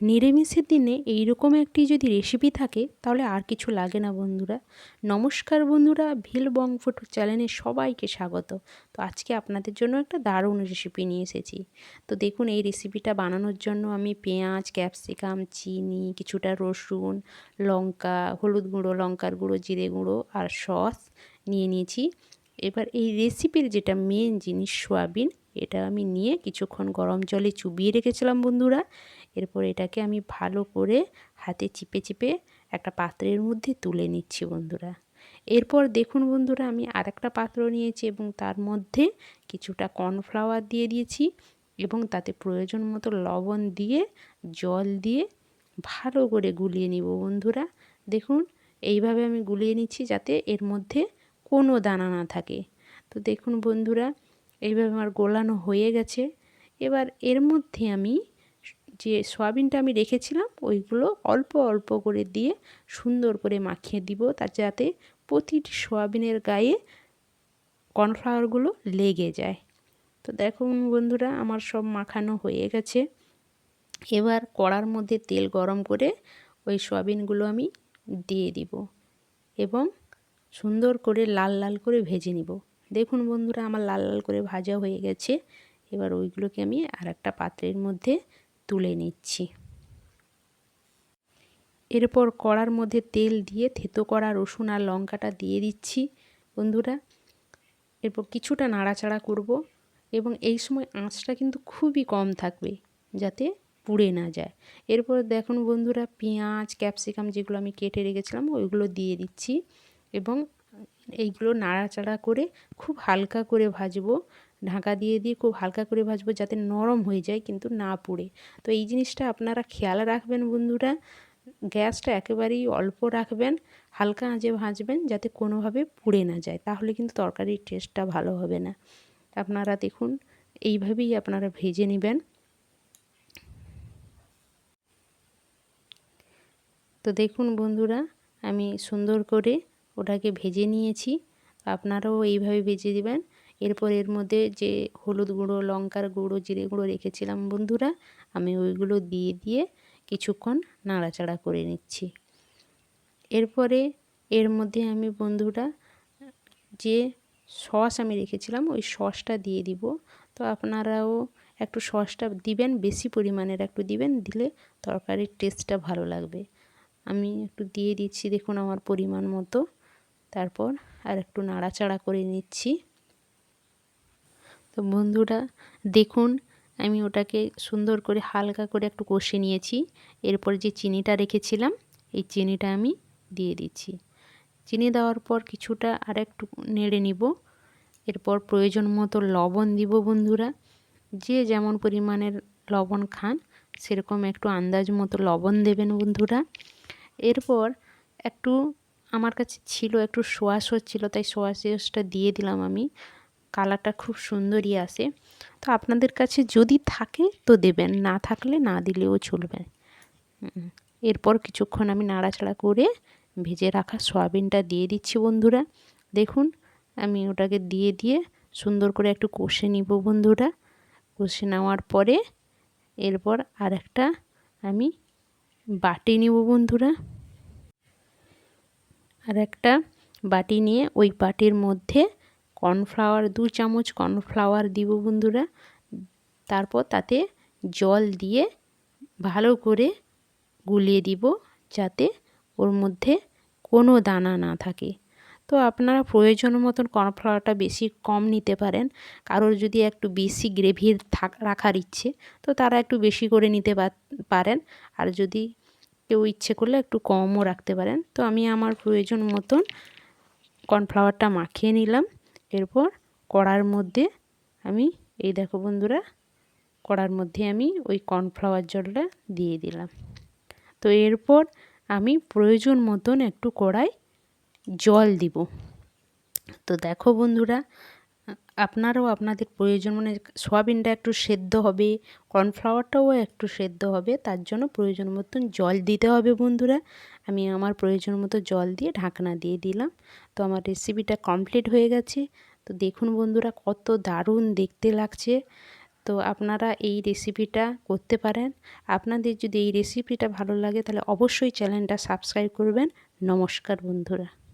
নিরামিষের দিনে এইরকম একটি যদি রেসিপি থাকে, তাহলে আর কিছু লাগে না বন্ধুরা। নমস্কার বন্ধুরা, ভিল বং ফুড চ্যানেলে সবাইকে স্বাগত। তো আজকে আপনাদের জন্য একটা দারুণ রেসিপি নিয়ে এসেছি। তো দেখুন, এই রেসিপিটা বানানোর জন্য আমি পেঁয়াজ, ক্যাপসিকাম, চিনি, কিছুটা রসুন, লঙ্কা, হলুদ গুঁড়ো, লঙ্কার গুঁড়ো, জিরে গুঁড়ো আর সস নিয়ে নিয়েছি। এবার এই রেসিপির যেটা মেন জিনিস, সোয়াবিন এটা আমি নিয়ে কিছুক্ষণ গরম জলে চুবিয়ে রেখেছিলাম বন্ধুরা। এরপর এটাকে আমি ভালো করে হাতে চিপে চিপে একটা পাত্রের মধ্যে তুলে নিচ্ছি বন্ধুরা। এরপর দেখুন বন্ধুরা, আমি আর একটা পাত্র নিয়েছি এবং তার মধ্যে কিছুটা কর্নফ্লাওয়ার দিয়ে দিয়েছি এবং তাতে প্রয়োজন মতো লবণ দিয়ে, জল দিয়ে ভালো করে গুলিয়ে নিব বন্ধুরা। দেখুন, এইভাবে আমি গুলিয়ে নিচ্ছি যাতে এর মধ্যে কোনো দানা না থাকে। তো দেখুন বন্ধুরা এইভাবে আমার গোলানো হয়ে গেছে। এবার এর মধ্যে আমি যে সয়াবিনটা আমি রেখেছিলাম, ওইগুলো অল্প অল্প করে দিয়ে সুন্দর করে মাখিয়ে দিব। তার যাতে প্রতিটি সয়াবিনের গায়ে কর্নফ্লাওয়ারগুলো লেগে যায়। তো দেখুন বন্ধুরা, আমার সব মাখানো হয়ে গেছে। এবার কড়ার মধ্যে তেল গরম করে ওই সয়াবিনগুলো আমি দিয়ে দিব এবং সুন্দর করে লাল লাল করে ভেজে নিব। দেখুন বন্ধুরা, আমার লাল লাল করে ভাজা হয়ে গেছে। এবার ওইগুলোকে আমি আর একটা পাত্রের মধ্যে তুলে নিচ্ছি। এরপর কড়ার মধ্যে তেল দিয়ে থেতো করা রসুন আর লঙ্কাটা দিয়ে দিচ্ছি বন্ধুরা। এরপর কিছুটা নাড়াচাড়া করব এবং এই সময় আঁচটা কিন্তু খুবই কম থাকবে যাতে পুড়ে না যায়। এরপর দেখুন বন্ধুরা, পেঁয়াজ, ক্যাপসিকাম যেগুলো আমি কেটে রেখেছিলাম, ওইগুলো দিয়ে দিচ্ছি এবং এইগুলো নাড়াচাড়া করে খুব হালকা করে ভাজবো। ঢাকা দিয়ে দিয়ে খুব হালকা করে ভাজবো যাতে নরম হয়ে যায় কিন্তু না পুড়ে। তো এই জিনিসটা আপনারা খেয়াল রাখবেন বন্ধুরা। গ্যাসটা একেবারেই অল্প রাখবেন, হালকা আঁচে ভাজবেন যাতে কোনোভাবে পুড়ে না যায়। তাহলে কিন্তু তরকারির টেস্টটা ভালো হবে না। আপনারা দেখুন, এইভাবেই আপনারা ভেজে নেবেন। তো দেখুন বন্ধুরা, আমি সুন্দর করে ওটাকে ভেজে নিয়েছি। আপনারাও এইভাবে ভেজে দেবেন। এরপর এর মধ্যে যে হলুদ গুঁড়ো, লঙ্কার গুঁড়ো, জিরে গুঁড়ো রেখেছিলাম বন্ধুরা, আমি ওইগুলো দিয়ে দিয়ে কিছুক্ষণ নাড়াচাড়া করে নিচ্ছি। এরপরে এর মধ্যে আমি বন্ধুরা যে সস আমি রেখেছিলাম, ওই সসটা দিয়ে দিব। তো আপনারাও একটু সসটা দিবেন, বেশি পরিমাণের একটু দিবেন, দিলে তরকারির টেস্টটা ভালো লাগবে। আমি একটু দিয়ে দিচ্ছি, দেখুন আমার পরিমাণ মতো। তারপর আর একটু নাড়াচাড়া করে নিচ্ছি। তো বন্ধুরা, দেখুন, আমি ওটাকে সুন্দর করে হালকা করে একটু কষে নিয়েছি। এরপর যে চিনিটা রেখেছিলাম, এই চিনিটা আমি দিয়ে দিচ্ছি। চিনি দেওয়ার পর কিছুটা আর একটু নেড়ে নিব। এরপর প্রয়োজন মতো লবণ দিব বন্ধুরা। যে যেমন পরিমাণের লবণ খান, সেরকম একটু আন্দাজ মতো লবণ দেবেন বন্ধুরা। এরপর একটু আমার কাছে ছিল, একটু সোয়া সস ছিল তাই সোয়া সসটা দিয়ে দিলাম আমি। কালারটা খুব সুন্দরই আসে তো আপনাদের কাছে যদি থাকে তো দেবেন, না থাকলে না দিলেও চলবে। এরপর কিছুক্ষণ আমি নাড়াচাড়া করে ভেজে রাখা সয়াবিনটা দিয়ে দিচ্ছি বন্ধুরা। দেখুন, আমি ওটাকে দিয়ে দিয়ে সুন্দর করে একটু কষে নিব বন্ধুরা। কষে নেওয়ার পরে এরপর আর একটা আমি বাটি নিব বন্ধুরা। আর একটা বাটি নিয়ে ওই বাটির মধ্যে কর্নফ্লাওয়ার, দু চামচ কর্নফ্লাওয়ার দিব বন্ধুরা। তারপর তাতে জল দিয়ে ভালো করে গুলিয়ে দিব যাতে ওর মধ্যে কোনো দানা না থাকে। তো আপনারা প্রয়োজন মতন কর্নফ্লাওয়ারটা বেশি কম নিতে পারেন। কারোর যদি একটু বেশি গ্রেভির থাক, রাখার ইচ্ছে, তো তারা একটু বেশি করে নিতে পারেন। আর যদি কেউ ইচ্ছে করলে একটু কমও রাখতে পারেন। তো আমি আমার প্রয়োজন মতন কর্নফ্লাওয়ারটা মাখিয়ে নিলাম। এরপর কড়ার মধ্যে আমি, এই দেখো বন্ধুরা, কড়ার মধ্যে আমি ওই কর্নফ্লাওয়ার জলটা দিয়ে দিলাম। তো এরপর আমি প্রয়োজন মতন একটু কড়াই জল দিব। তো দেখো বন্ধুরা আপনারাও আপনাদের প্রয়োজন মানে সোয়াবিনটা একটু সেদ্ধ হবে, কর্নফ্লাওয়ারটাও একটু সেদ্ধ হবে, তার জন্য প্রয়োজন মতন জল দিতে হবে বন্ধুরা। আমি আমার প্রয়োজন মতো জল দিয়ে ঢাকনা দিয়ে দিলাম। তো আমার রেসিপিটা কমপ্লিট হয়ে গেছে। তো দেখুন বন্ধুরা কত দারুণ দেখতে লাগছে। তো আপনারা এই রেসিপিটা করতে পারেন। আপনাদের যদি এই রেসিপিটা ভালো লাগে তাহলে অবশ্যই চ্যানেলটা সাবস্ক্রাইব করবেন। নমস্কার বন্ধুরা।